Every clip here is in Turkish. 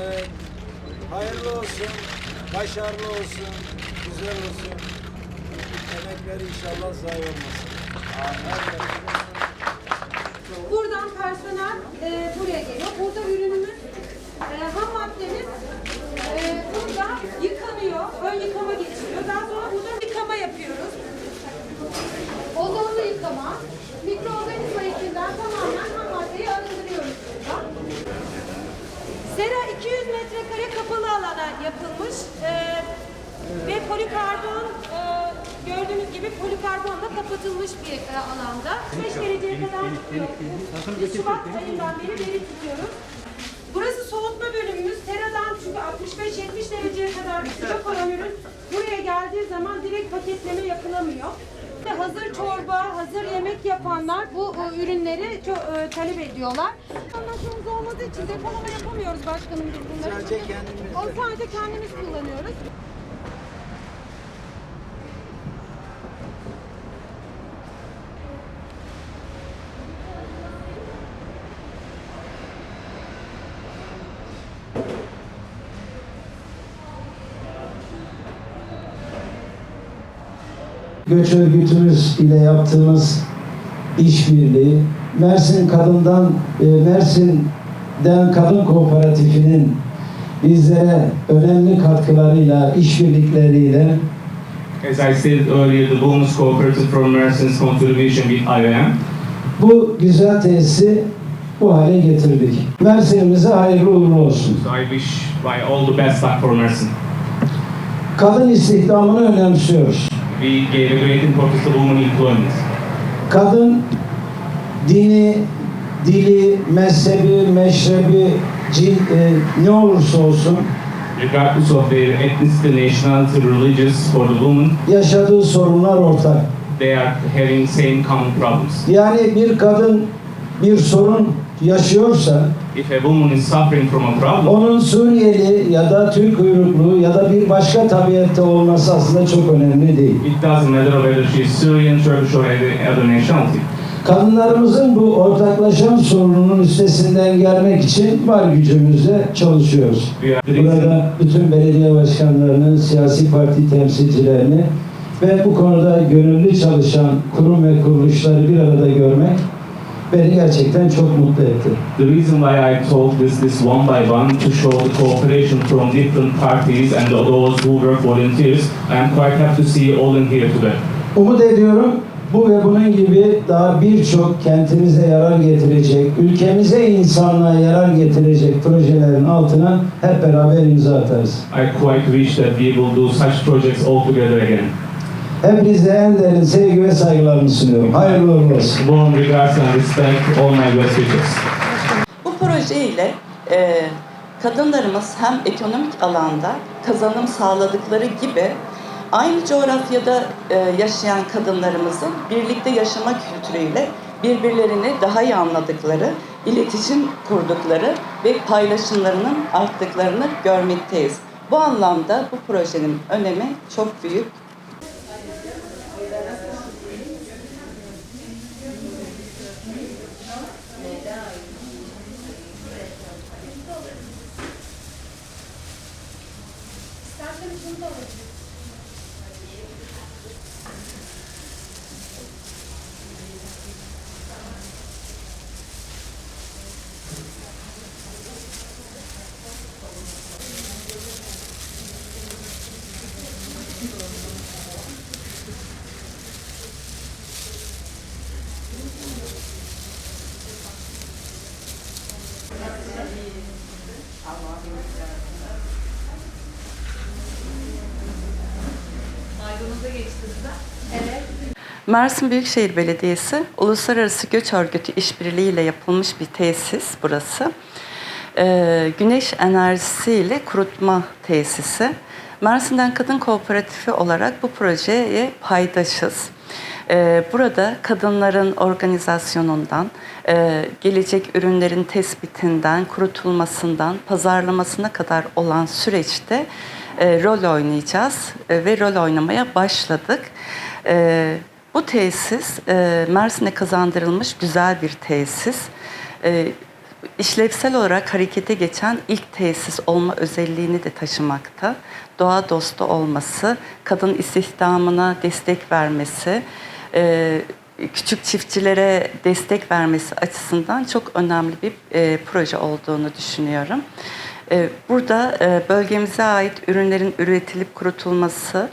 Evet. Hayırlı olsun, başarılı olsun, güzel olsun. Emekleri inşallah zayi olmasın. Buradan personel e, buraya geliyor. Burada ürünümüz, e, ham maddemiz e, burada yıkanıyor. Ön yıkama geçiriyor. Daha sonra burada yıkama yapıyoruz. Ozonlu yıkama. Mikroorganizma izinden tamamen metrekare kapalı alana yapılmış. E, ve polikarbon e, gördüğünüz gibi polikarbonla kapatılmış bir e, alanda. 5 dereceye kadar tutuyor. Biz Şubat ayından beri veri tutuyoruz. Burası soğutma bölümümüz. Seradan çünkü 65-70 dereceye kadar sıcak olan ürün buraya geldiği zaman direkt paketleme yapılamıyor. Ve Hazır çorba, hazır yemek yapanlar bu e, ürünleri çok e, talep ediyorlar. Anlaşmamız olmadığı için depolama yapamıyoruz başkanım biz bunları. Sadece Çünkü kendimiz O sadece kendimiz kullanıyoruz. Göç örgütümüz ile yaptığımız işbirliği, Mersin Kadın'dan, e, Mersin'den Kadın Kooperatifinin bizlere önemli katkılarıyla, işbirlikleriyle As I said earlier, the Women's Cooperative from Mersin's contribution with IOM bu güzel tesisi bu hale getirdik. Mersin'imize hayırlı uğurlu olsun. So I wish by all the best luck for Mersin. Kadın istihdamını önemsiyoruz. We great importance to women employment. Kadın dini, dili, mezhebi, meşrebi, cin, e, ne olursa olsun Regardless of their ethnicity, nationality, religious, for the women, yaşadığı sorunlar ortak. they are having same common problems. Yani bir kadın bir sorun yaşıyorsa If a woman is suffering from a problem, onun Suriyeli ya da Türk uyruklu ya da bir başka tabiatte olması aslında çok önemli değil. it doesn't matter whether she is Syrian, Turkish, or any other nationality. Kadınlarımızın bu ortaklaşan sorununun üstesinden gelmek için var gücümüzle çalışıyoruz. We are Burada bütün belediye başkanlarını, siyasi parti temsilcilerini ve bu konuda gönüllü çalışan kurum ve kuruluşları bir arada görmek beni gerçekten çok mutlu etti. The reason why I told this this one by one to show the cooperation from different parties and those who were volunteers. I am quite happy to see all in here today. Umut ediyorum bu ve bunun gibi daha birçok kentimize yarar getirecek, ülkemize insanlığa yarar getirecek projelerin altına hep beraber imza atarız. I quite wish that we will do such projects all together again. Hepinize en derin sevgi ve saygılarımı sunuyorum. Hayırlı uğurlu olsun. Warm regards and respect all my best wishes. Bu projeyle e, kadınlarımız hem ekonomik alanda kazanım sağladıkları gibi aynı coğrafyada e, yaşayan kadınlarımızın birlikte yaşama kültürüyle birbirlerini daha iyi anladıkları, iletişim kurdukları ve paylaşımlarının arttıklarını görmekteyiz. Bu anlamda bu projenin önemi çok büyük. Mersin Büyükşehir Belediyesi Uluslararası Göç Örgütü işbirliğiyle yapılmış bir tesis burası. Ee, güneş enerjisiyle kurutma tesisi. Mersin'den Kadın Kooperatifi olarak bu projeye paydaşız. Ee, burada kadınların organizasyonundan, e, gelecek ürünlerin tespitinden, kurutulmasından, pazarlamasına kadar olan süreçte e, rol oynayacağız e, ve rol oynamaya başladık. Bu tesis Mersin'e kazandırılmış güzel bir tesis. E, işlevsel olarak harekete geçen ilk tesis olma özelliğini de taşımakta. Doğa dostu olması, kadın istihdamına destek vermesi, e, küçük çiftçilere destek vermesi açısından çok önemli bir e, proje olduğunu düşünüyorum. E, burada e, bölgemize ait ürünlerin üretilip kurutulması,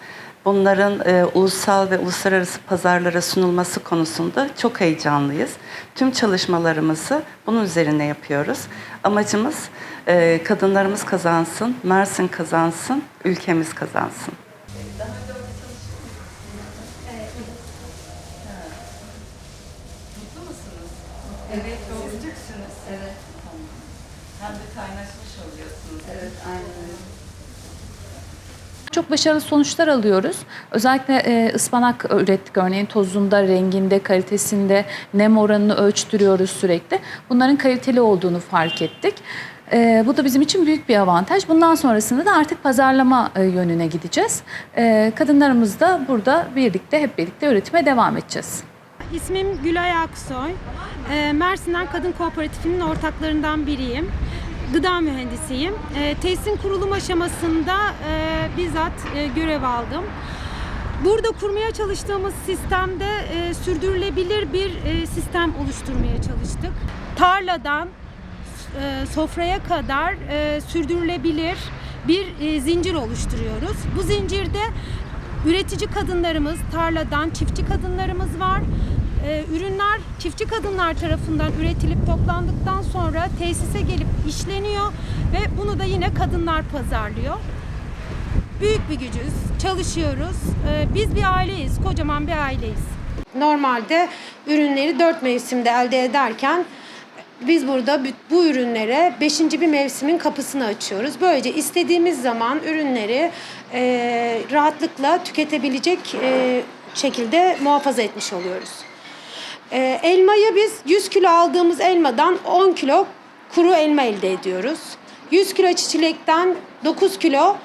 bunların e, ulusal ve uluslararası pazarlara sunulması konusunda çok heyecanlıyız. Tüm çalışmalarımızı bunun üzerine yapıyoruz. Amacımız e, kadınlarımız kazansın, Mersin kazansın, ülkemiz kazansın. Evet, doğrucusunuz. Evet. Hem de kaynaşmış oluyorsunuz. Evet, aynen Çok başarılı sonuçlar alıyoruz. Özellikle e, ıspanak ürettik örneğin tozunda, renginde, kalitesinde nem oranını ölçtürüyoruz sürekli. Bunların kaliteli olduğunu fark ettik. E, bu da bizim için büyük bir avantaj. Bundan sonrasında da artık pazarlama e, yönüne gideceğiz. E, kadınlarımız da burada birlikte hep birlikte üretime devam edeceğiz. İsmim Gülay Aksoy. Ee, Mersin'den Kadın Kooperatifi'nin ortaklarından biriyim. Gıda mühendisiyim. Ee, Tesisin kurulum aşamasında e, bizzat e, görev aldım. Burada kurmaya çalıştığımız sistemde e, sürdürülebilir bir e, sistem oluşturmaya çalıştık. Tarladan e, sofraya kadar e, sürdürülebilir bir e, zincir oluşturuyoruz. Bu zincirde üretici kadınlarımız, tarladan çiftçi kadınlarımız var. E, ürünler çiftçi kadınlar tarafından üretilip toplandıktan sonra tesise gelip işleniyor ve bunu da yine kadınlar pazarlıyor. Büyük bir gücüz, çalışıyoruz. E, biz bir aileyiz, kocaman bir aileyiz. Normalde ürünleri dört mevsimde elde ederken biz burada bu ürünlere 5. bir mevsimin kapısını açıyoruz. Böylece istediğimiz zaman ürünleri e, rahatlıkla tüketebilecek e, şekilde muhafaza etmiş oluyoruz. E, elmayı biz 100 kilo aldığımız elmadan 10 kilo kuru elma elde ediyoruz. 100 kilo çilekten 9 kilo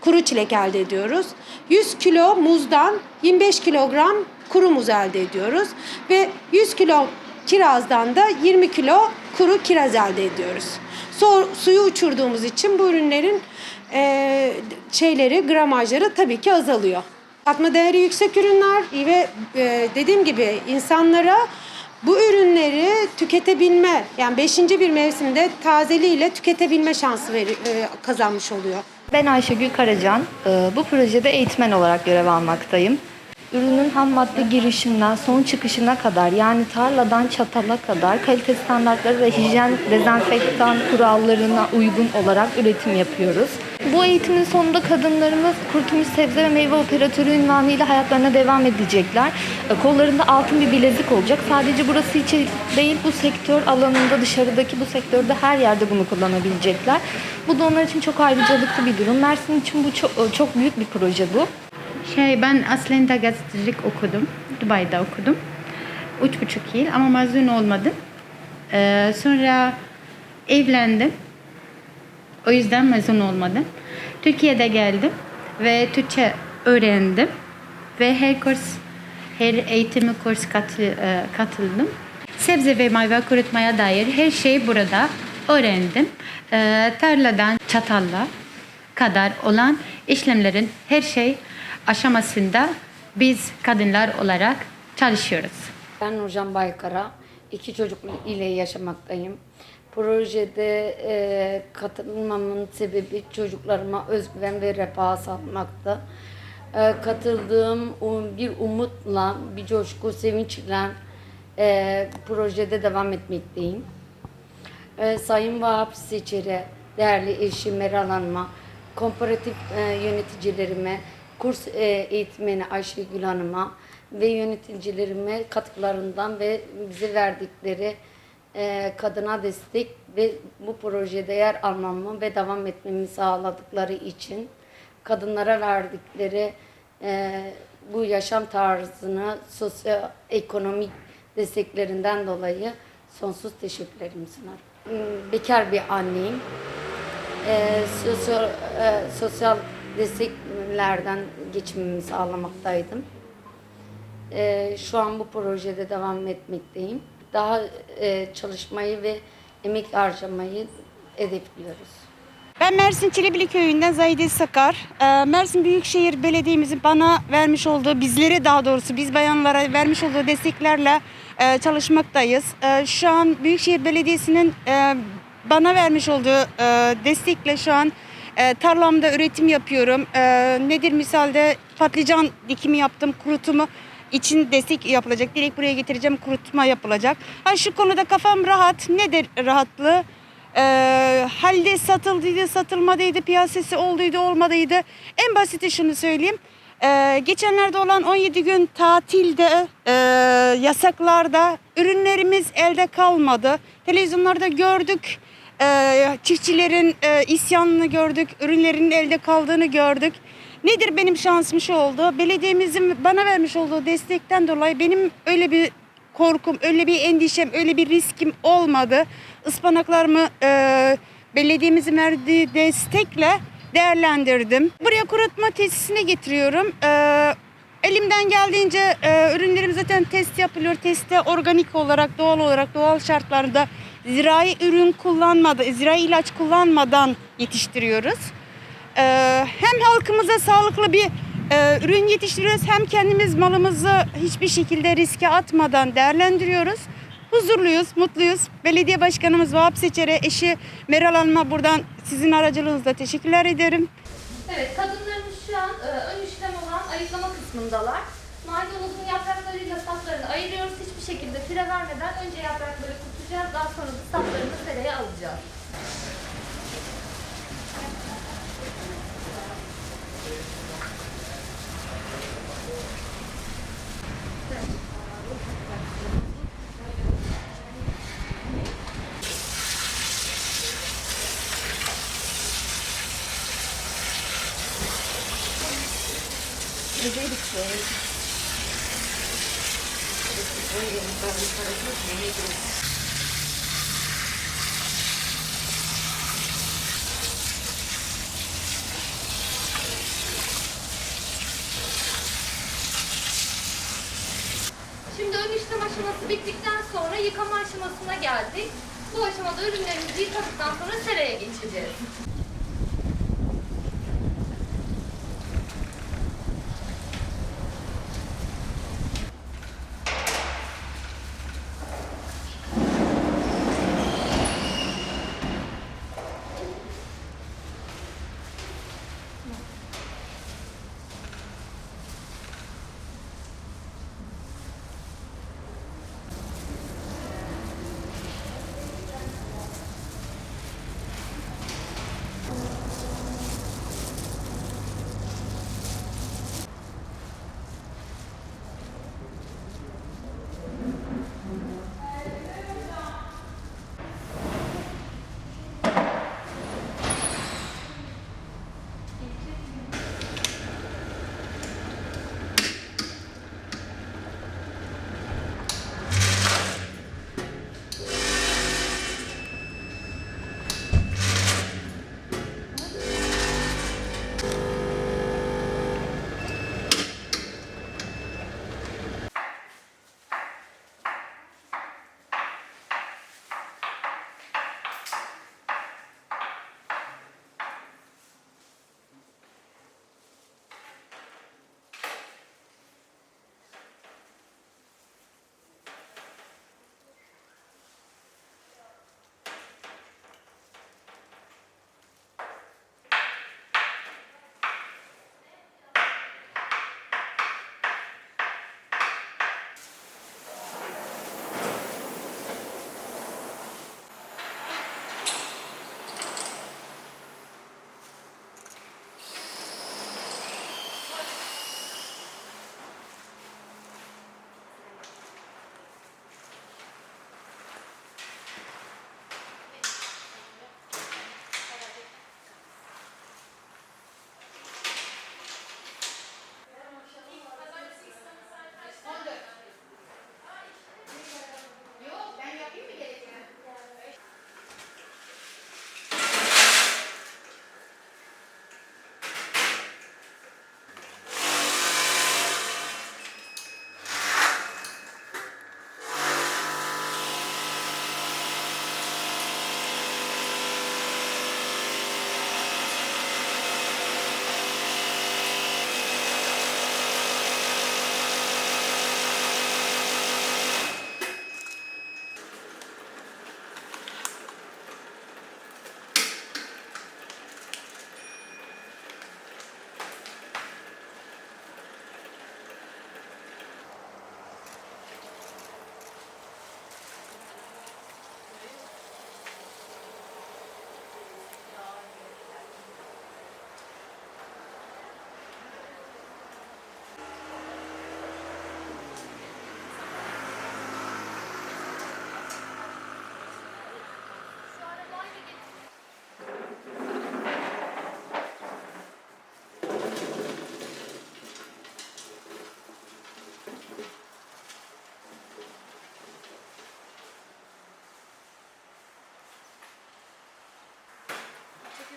kuru çilek elde ediyoruz. 100 kilo muzdan 25 kilogram kuru muz elde ediyoruz. Ve 100 kilo kirazdan da 20 kilo kuru kiraz elde ediyoruz. Su, suyu uçurduğumuz için bu ürünlerin eee, şeyleri, gramajları tabii ki azalıyor. Katma değeri yüksek ürünler ve eee, dediğim gibi insanlara bu ürünleri tüketebilme yani 5. bir mevsimde tazeliğiyle tüketebilme şansı veri, eee, kazanmış oluyor. Ben Ayşegül Karacan. Ee, Bu projede eğitmen olarak görev almaktayım. Ürünün ham madde girişinden son çıkışına kadar yani tarladan çatala kadar kalite standartları ve hijyen dezenfektan kurallarına uygun olarak üretim yapıyoruz. Bu eğitimin sonunda kadınlarımız kurutulmuş sebze ve meyve operatörü ünvanıyla hayatlarına devam edecekler. Ee, Kollarında altın bir bilezik olacak. Sadece burası için değil bu sektör alanında dışarıdaki bu sektörde her yerde bunu kullanabilecekler. Bu da onlar için çok ayrıcalıklı bir durum. Mersin için bu çok, çok büyük bir proje bu. Şey ben aslında gazetecilik okudum. Dubai'de okudum. Üç buçuk yıl ama mezun olmadım. Ee, sonra evlendim. O yüzden mezun olmadım. Türkiye'de geldim ve Türkçe öğrendim. Ve her kurs, her eğitimi kurs katı- e, katıldım. Sebze ve meyve kurutmaya dair her şeyi burada öğrendim. Ee, tarladan çatalla kadar olan işlemlerin her şey aşamasında biz kadınlar olarak çalışıyoruz. Ben Nurcan Baykara. İki çocuk ile yaşamaktayım. Projede e, katılmamın sebebi çocuklarıma özgüven ve refah sağlamakta. E, katıldığım um- bir umutla, bir coşku, sevinçle e, projede devam etmekteyim. E, Sayın Vahap Seçer'e, değerli eşim Meral Hanım'a, komparatif e, yöneticilerime, kurs e, eğitmeni Ayşegül Hanım'a ve yöneticilerime katkılarından ve bize verdikleri e, kadına destek ve bu projede yer almamı ve devam etmemi sağladıkları için kadınlara verdikleri e, bu yaşam tarzını sosyoekonomik desteklerinden dolayı sonsuz teşekkürlerimi sunarım. Hmm, Bekar bir anneyim. Sosyal, sosyal desteklerden geçimimi sağlamaktaydım. E, şu an bu projede devam etmekteyim. Daha e, çalışmayı ve emek harcamayı hedefliyoruz. Ben Mersin Çelebili Köyü'nden Zahide Sakar. Ee, Mersin Büyükşehir Belediye'mizin bana vermiş olduğu, bizlere daha doğrusu biz bayanlara vermiş olduğu desteklerle e, çalışmaktayız. E, Şu an Büyükşehir Belediyesi'nin e, bana vermiş olduğu e, destekle şu an e, tarlamda üretim yapıyorum. E, Nedir misalde patlıcan dikimi yaptım, kurutumu için destek yapılacak. Direkt buraya getireceğim, kurutma yapılacak. Ha, şu konuda kafam rahat. Nedir rahatlığı? Ee, halde satıldıydı, satılmadıydı, piyasası olduydu, olmadıydı. En basiti şunu söyleyeyim. Ee, geçenlerde olan 17 gün tatilde, e, yasaklarda ürünlerimiz elde kalmadı. Televizyonlarda gördük. Ee, çiftçilerin e, isyanını gördük, ürünlerin elde kaldığını gördük. Nedir benim şansım şu oldu? Belediyemizin bana vermiş olduğu destekten dolayı benim öyle bir korkum, öyle bir endişem, öyle bir riskim olmadı. Ispanaklarımı e, belediyemizin verdiği destekle değerlendirdim. Buraya kurutma tesisine getiriyorum. E, elimden geldiğince e, ürünlerim zaten test yapılıyor. Testte organik olarak, doğal olarak, doğal şartlarda zirai ürün kullanmadan, zirai ilaç kullanmadan yetiştiriyoruz. E, hem halkımıza sağlıklı bir e, ürün yetiştiriyoruz hem kendimiz malımızı hiçbir şekilde riske atmadan değerlendiriyoruz. Huzurluyuz, mutluyuz. Belediye Başkanımız Vahap Seçer'e, eşi Meral Hanım'a buradan sizin aracılığınızla teşekkürler ederim. Evet, kadınlarımız şu an e, ön işlem olan ayıklama kısmındalar. Maydanozun yapraklarıyla saplarını ayırıyoruz. Hiçbir şekilde fire vermeden önce yaprakları kurutacağız. Daha sonra da saplarını seraya alacağız. Şimdi ön işlem aşaması bittikten sonra yıkama aşamasına geldik. Bu aşamada ürünlerimizi yıkadıktan sonra seraya geçeceğiz.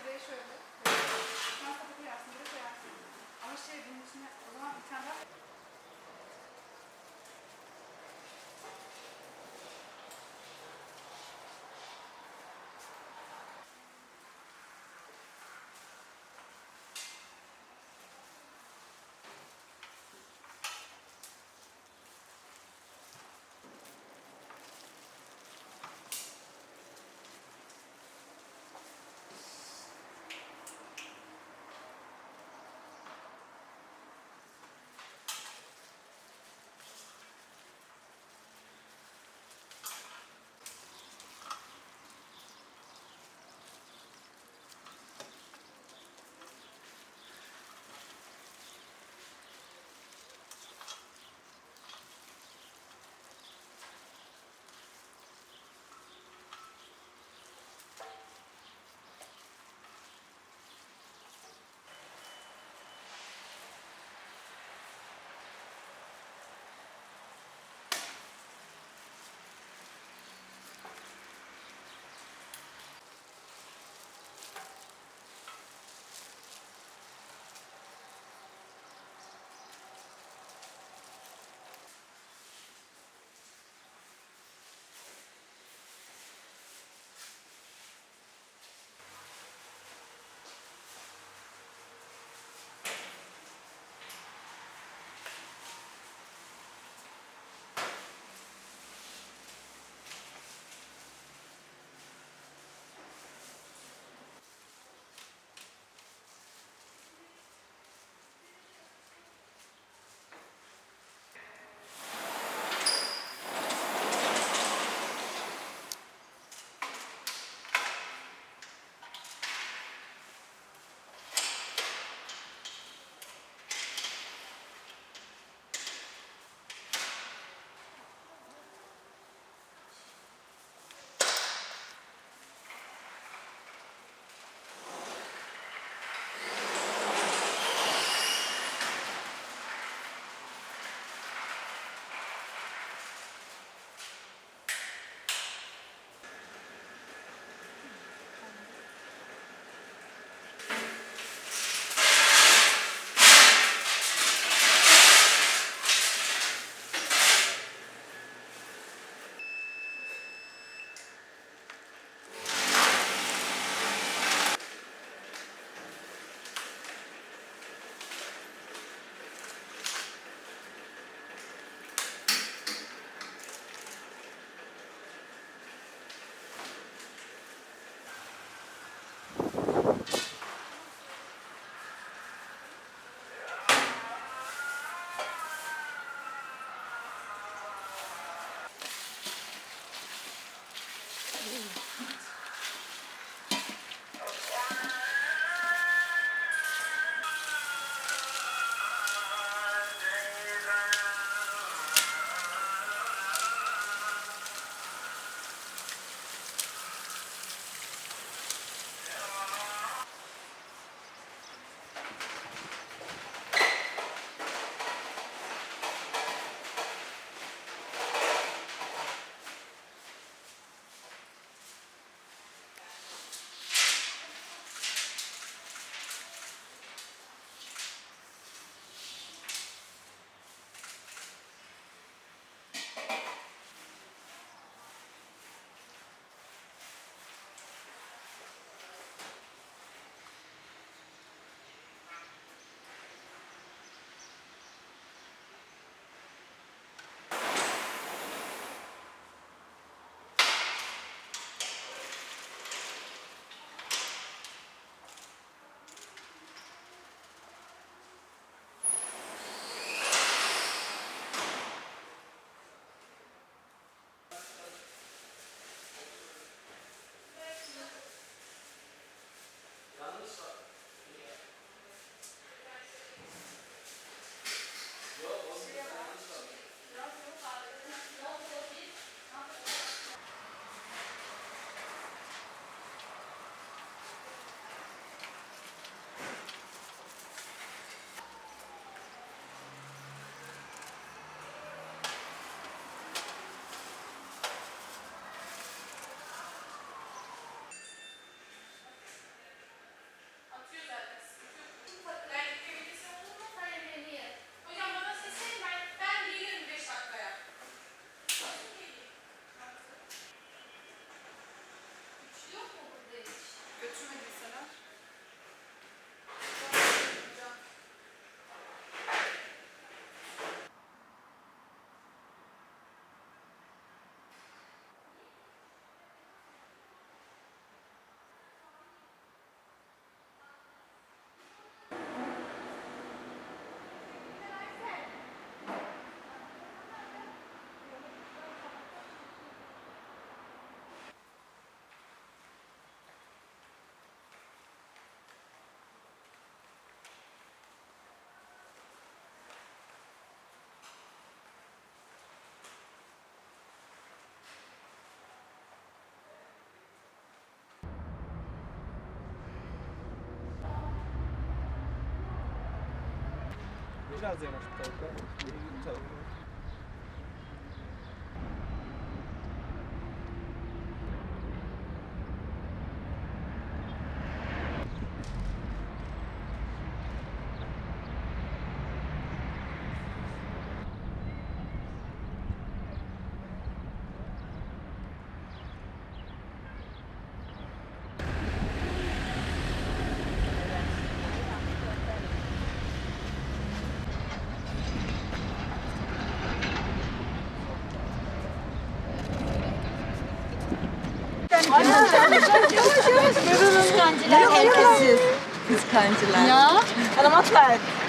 Buraya şöyle. Sapı koyarsın, buraya koyarsın. Ama şey bunun içine o zaman bir tane daha Biraz da Bu tarafa. Kıskancılar. Ya. Alamat ver.